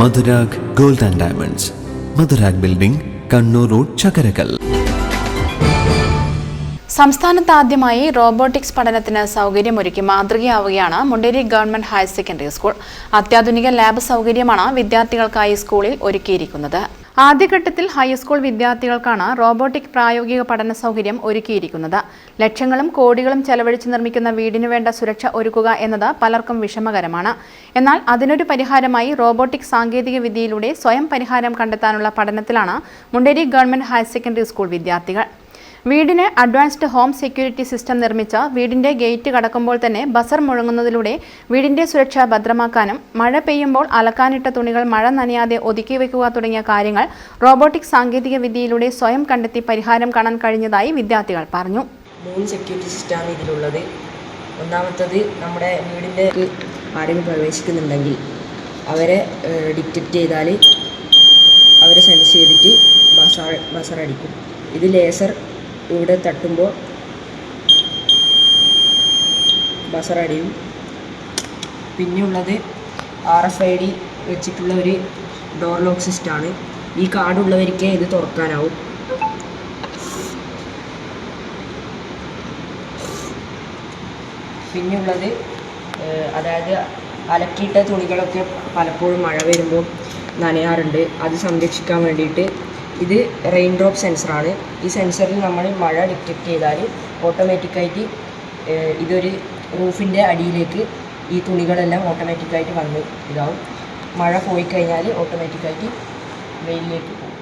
Madhurag gold and diamonds. Madhurag building Kannur road Chakkarakkal. സംസ്ഥാനത്ത് ആദ്യമായി robotics പഠനത്തിന് സൗകര്യമൊരുക്കി മാതൃകയാവുകയാണ് Munderi government higher secondary school. അത്യാധുനിക ലാബ് സൗകര്യമാണ് വിദ്യാർത്ഥികൾക്കായി സ്കൂളിൽ ഒരുക്കിയിരിക്കുന്നത്. ആദ്യഘട്ടത്തിൽ ഹൈസ്കൂൾ വിദ്യാർത്ഥികൾക്കാണ് റോബോട്ടിക് പ്രായോഗിക പഠന സൗകര്യം ഒരുക്കിയിരിക്കുന്നത്. ലക്ഷങ്ങളും കോടികളും ചെലവഴിച്ച് നിർമ്മിക്കുന്ന വീടിനു വേണ്ട സുരക്ഷ ഒരുക്കുക എന്നത് പലർക്കും വിഷമകരമാണ്. എന്നാൽ അതിനൊരു പരിഹാരമായി റോബോട്ടിക് സാങ്കേതിക വിദ്യയിലൂടെ സ്വയം പരിഹാരം കണ്ടെത്താനുള്ള പഠനത്തിലാണ് Munderi government higher secondary school വിദ്യാർത്ഥികൾ. വീടിന് അഡ്വാൻസ്ഡ് ഹോം സെക്യൂരിറ്റി സിസ്റ്റം നിർമ്മിച്ച വീടിന്റെ ഗേറ്റ് കടക്കുമ്പോൾ തന്നെ ബസർ മുഴങ്ങുന്നതിലൂടെ വീടിന്റെ സുരക്ഷ ഭദ്രമാക്കാനും മഴ പെയ്യുമ്പോൾ അലക്കാനിട്ട തുണികൾ മഴ നനയാതെ ഒതുക്കി വയ്ക്കുക തുടങ്ങിയ കാര്യങ്ങൾ റോബോട്ടിക് സാങ്കേതിക വിദ്യയിലൂടെ സ്വയം കണ്ടെത്തി പരിഹാരം കാണാൻ കഴിഞ്ഞതായി വിദ്യാർത്ഥികൾ പറഞ്ഞു. മൂന്ന് സെക്യൂരിറ്റി സിസ്റ്റമാണ് ഇതിലുള്ളത്. ഒന്നാമത്തത് നമ്മുടെ വീടിന്റെ ആരെങ്കിലും പ്രവേശിക്കുന്നുണ്ടെങ്കിൽ അവരെ ഡിറ്റക്റ്റ് ചെയ്താൽ അവരെ സെൻസ് ചെയ്തിട്ട് ബസർ ബസർ അടിക്കും ഇത് ലേസർ ഇവിടെ തട്ടുമ്പോൾ ബസറടിയും. പിന്നെയുള്ളത് ആർ എഫ് ഐ ഡി വെച്ചിട്ടുള്ള ഒരു ഡോർ ലോക്ക് സിസ്റ്റമാണ് ഈ കാർഡ് ഉള്ളവർക്ക് ഇത് തുറക്കാനാവും. പിന്നെയുള്ളത് അതായത് അലക്കിയിട്ട തുണികളൊക്കെ പലപ്പോഴും മഴ വരുമ്പോൾ നനയാറുണ്ട്. അത് സംരക്ഷിക്കാൻ വേണ്ടിയിട്ട് ഇത് റെയിൻ ഡ്രോപ്പ് സെൻസറാണ് ഈ സെൻസറിൽ നമ്മൾ മഴ ഡിറ്റക്റ്റ് ചെയ്താൽ ഓട്ടോമാറ്റിക്കായിട്ട് ഇതൊരു റൂഫിന്റെ അടിയിലേക്ക് ഈ തുണികളെല്ലാം ഓട്ടോമാറ്റിക്കായിട്ട് വന്ന് ഇതാവും. മഴ പോയി കഴിഞ്ഞാൽ ഓട്ടോമാറ്റിക്കായിട്ട് വെയിലിലേക്ക് പോകും.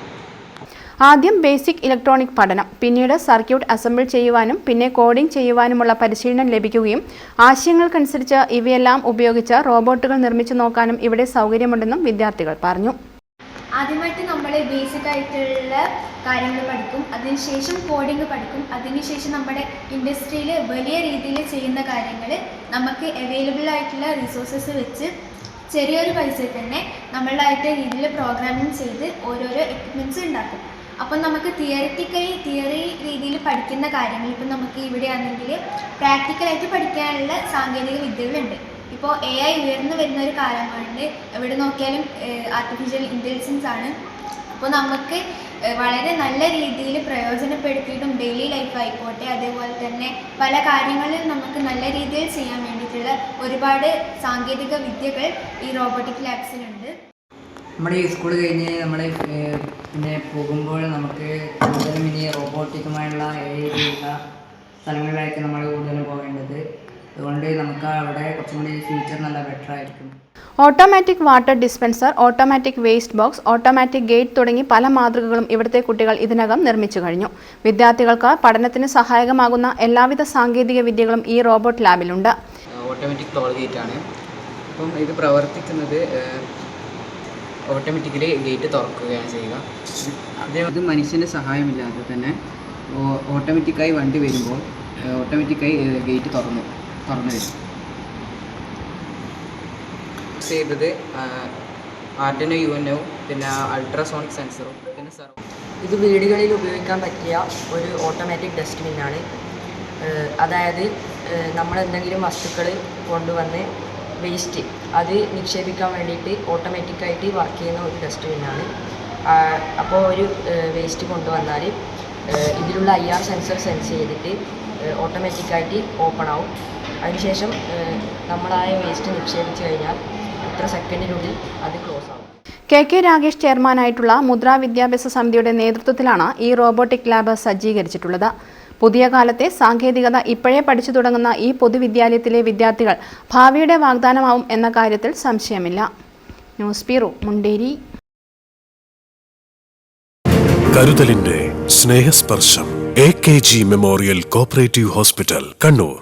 ആദ്യം ബേസിക് ഇലക്ട്രോണിക് പഠനം പിന്നീട് സർക്യൂട്ട് അസംബിൾ ചെയ്യുവാനും പിന്നെ കോഡിംഗ് ചെയ്യുവാനുമുള്ള പരിശീലനം ലഭിക്കുകയും ആശയങ്ങൾക്കനുസരിച്ച് ഇവയെല്ലാം ഉപയോഗിച്ച് റോബോട്ടുകൾ നിർമ്മിച്ചു നോക്കാനും ഇവിടെ സൗകര്യമുണ്ടെന്നും വിദ്യാർത്ഥികൾ പറഞ്ഞു. ആദ്യമായിട്ട് നമ്മൾ ബേസിക് ആയിട്ടുള്ള കാര്യങ്ങൾ പഠിക്കും. അതിനുശേഷം കോഡിംഗ് പഠിക്കും. അതിനുശേഷം നമ്മുടെ ഇൻഡസ്ട്രിയിൽ വലിയ രീതിയിൽ ചെയ്യുന്ന കാര്യങ്ങൾ നമുക്ക് അവൈലബിൾ ആയിട്ടുള്ള റിസോഴ്സസ് വെച്ച് ചെറിയൊരു പൈസയിൽ തന്നെ നമ്മളായിട്ട് രീതിയിൽ പ്രോഗ്രാമിംഗ് ചെയ്ത് ഓരോരോ എക്യുപ്മെന്റ്സ് ഉണ്ടാക്കും. അപ്പം നമുക്ക് തിയറിറ്റിക്കലി തിയറി രീതിയിൽ പഠിക്കുന്ന കാര്യങ്ങൾ ഇപ്പം നമുക്ക് ഇവിടെയാണെങ്കിൽ പ്രാക്ടിക്കലായിട്ട് പഠിക്കാനുള്ള സാങ്കേതിക വിദ്യകളുണ്ട്. ഇപ്പോൾ എ ഐ ഉയർന്നു വരുന്ന ഒരു കാലമാണ് എവിടെ നോക്കിയാലും ആർട്ടിഫിഷ്യൽ ഇന്റലിജൻസ് ആണ്. അപ്പോൾ നമുക്ക് വളരെ നല്ല രീതിയിൽ പ്രയോജനപ്പെടുത്തിയിട്ടും ഡെയിലി ലൈഫ് ആയിക്കോട്ടെ അതേപോലെ തന്നെ പല കാര്യങ്ങളും നമുക്ക് നല്ല രീതിയിൽ ചെയ്യാൻ വേണ്ടിയിട്ടുള്ള ഒരുപാട് സാങ്കേതിക വിദ്യകൾ ഈ റോബോട്ടിക് ലാബ്സിലുണ്ട് നമ്മുടെ ഈ സ്കൂൾ കഴിഞ്ഞ് നമ്മൾ പിന്നെ പോകുമ്പോൾ നമുക്ക് കൂടുതലും ഇനി റോബോട്ടിക്കുമായുള്ള സ്ഥലങ്ങളിലായിരിക്കും നമ്മൾ കൂടുതലും നമുക്ക് അവിടെ കുറച്ചും കൂടി ഫ്യൂച്ചർ നല്ല ബെറ്റർ ആയിരിക്കും. Automatic water dispenser automatic waste box automatic gate തുടങ്ങി പല മാതൃകകളും ഇവിടുത്തെ കുട്ടികൾ ഇതിനകം നിർമ്മിച്ചു കഴിഞ്ഞു. വിദ്യാർത്ഥികൾക്ക് പഠനത്തിന് സഹായകമാകുന്ന എല്ലാവിധ സാങ്കേതിക വിദ്യകളും ഈ റോബോട്ട് ലാബിലുണ്ട് ഓട്ടോമാറ്റിക് ടോൾ ഗേറ്റ് ആണ്. അപ്പം ഇത് പ്രവർത്തിക്കുന്നത് ഓട്ടോമാറ്റിക്കലി ഗേറ്റ് തുറക്കുകയാണ് ചെയ്യുക. അതേ ഇത് മനുഷ്യന്റെ സഹായമില്ലാതെ തന്നെ ഓട്ടോമാറ്റിക്കായി വണ്ടി വരുമ്പോൾ ഓട്ടോമാറ്റിക്കായി ഗേറ്റ് തുറന്നു തുറന്നു വരും. ചെയ്തത് ആർഡിനോ യു എൻ പിന്നെ അൾട്രാസോണിക് സെൻസറും പിന്നെ സെർവ് ഇത് വീടുകളിൽ ഉപയോഗിക്കാൻ പറ്റിയ ഒരു ഓട്ടോമാറ്റിക് ഡസ്റ്റ്ബിൻ ആണ്. അതായത് നമ്മളെന്തെങ്കിലും വസ്തുക്കൾ കൊണ്ടുവന്ന് വേസ്റ്റ് അത് നിക്ഷേപിക്കാൻ വേണ്ടിയിട്ട് ഓട്ടോമാറ്റിക്കായിട്ട് വർക്ക് ചെയ്യുന്ന ഒരു ഡസ്റ്റ്ബിന്നാണ് അപ്പോൾ ഒരു വേസ്റ്റ് കൊണ്ടുവന്നാൽ ഇതിലുള്ള ഐ ആർ സെൻസർ സെൻസ് ചെയ്തിട്ട് ഓട്ടോമാറ്റിക്കായിട്ട് ഓപ്പൺ ആവും. അതിനുശേഷം നമ്മളായ വേസ്റ്റ് നിക്ഷേപിച്ച് കഴിഞ്ഞാൽ ഇത്ര സെക്കൻഡിനുള്ളിൽ അത് ക്ലോസ് ആവും. കെ കെ രാഗേഷ് ചെയർമാനായിട്ടുള്ള മുദ്രാ വിദ്യാഭ്യാസ സമിതിയുടെ നേതൃത്വത്തിലാണ് ഈ റോബോട്ടിക് ലാബ് സജ്ജീകരിച്ചിട്ടുള്ളത്. പുതിയ കാലത്തെ സാങ്കേതികത ഇപ്പോഴേ പഠിച്ചു തുടങ്ങുന്ന ഈ പൊതുവിദ്യാലയത്തിലെ വിദ്യാർത്ഥികൾ ഭാവിയുടെ വാഗ്ദാനമാവും എന്ന കാര്യത്തിൽ സംശയമില്ല. News bureau Munderi. കരുതലിന്റെ Snehasparsham A K G memorial cooperative hospital Kannur.